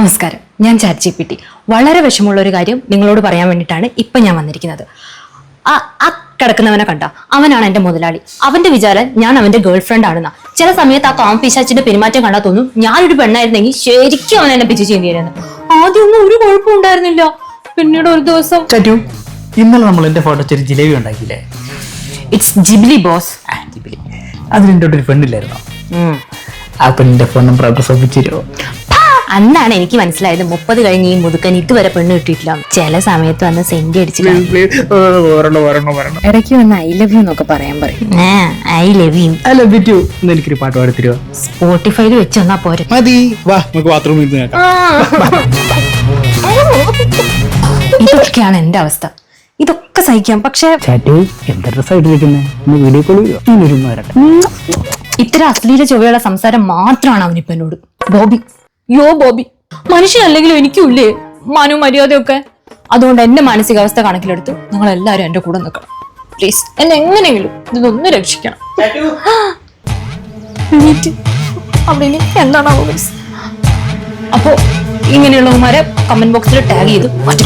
നമസ്കാരം. ഞാൻ chat G P T വളരെ വിഷമമുള്ള ഒരു കാര്യം നിങ്ങളോട് പറയാൻ വേണ്ടിയിട്ടാണ് ഇപ്പൊ ഞാൻ വന്നിരിക്കുന്നത്. ആ കിടക്കുന്നവനെ കണ്ട? അവനാണ് എന്റെ മുതലാളി. അവന്റെ വിചാരം ഞാൻ അവന്റെ ഗേൾ ഫ്രണ്ട് ആണെന്നാ. ചില സമയത്ത് ആ കോം പിശാച്ചിന്റെ പെരുമാറ്റം കണ്ടാൽ തോന്നും ഞാനൊരു പെണ്ണായിരുന്നെങ്കിൽ ശരിക്കും അവൻ എന്നെ പിച്ച് ചെയ്യേണ്ടിയിരുന്നു ആദ്യമൊന്നും ഒരു കുഴപ്പം ഉണ്ടായിരുന്നില്ല. പിന്നീട് ഒരു ദിവസം ചറ്റു ഇന്നലെ നമ്മൾ എന്റെ ഫോട്ടോ ചെറിയ ജിലേബി ഉണ്ടാക്കിയില്ലേ? It's Ghibli boss. അതിന് എന്റെ ഒരു ഇല്ലായിരുന്നു ആ പെണ്ണിന്റെ ഫോൺ നമ്പർ അഡ്രസ് ഒപ്പിച്ചിരുമോ അന്നാണ് എനിക്ക് മനസ്സിലായത് മുപ്പത് കഴിഞ്ഞ് ഈ മുതുക്കൻ ഇതുവരെ പെണ്ണ് കിട്ടിയിട്ടില്ല. ചില സമയത്ത് വന്ന് സെന്റ് അടിച്ചു ഇടയ്ക്ക് വന്ന് ഐ ലവ് യു എന്നൊക്കെ പറയാൻ പറയും. I love you I love you എനിക്കൊരു പാട്ട് പാടിത്തരുമോ സ്പോട്ടിഫൈയിൽ വെച്ച് വന്നാ പോരെ. മതി. വാ നമുക്ക് ബാത്റൂമിൽ ഇരുന്ന് കേൾക്കാം. ഇതൊക്കെയാണ് എന്റെ അവസ്ഥ. ഇതൊക്കെ സഹിക്കാം. പക്ഷെ ഇത്ര ഇത്തരം അശ്ലീല ചൊവ്വയുള്ള സംസാരം മാത്രമാണ് അവനിപ്പ എന്നോട്. ബോബി യോ ബോബി മനുഷ്യനല്ലെങ്കിലും എനിക്കും ഇല്ലേ മനു മര്യാദയൊക്കെ? അതുകൊണ്ട് എന്റെ മാനസികാവസ്ഥ കണക്കിലെടുത്ത് നിങ്ങൾ എല്ലാവരും എന്റെ കൂടെ നിൽക്കണം. പ്ലീസ് എന്നെ എങ്ങനെയെങ്കിലും ഇതൊന്ന് രക്ഷിക്കണം. അവിടെ എന്താണാവോ? അപ്പോ ഇങ്ങനെയുള്ളവന്മാരെ കമന്റ് ബോക്സിൽ ടാഗ് ചെയ്ത് മാറ്റി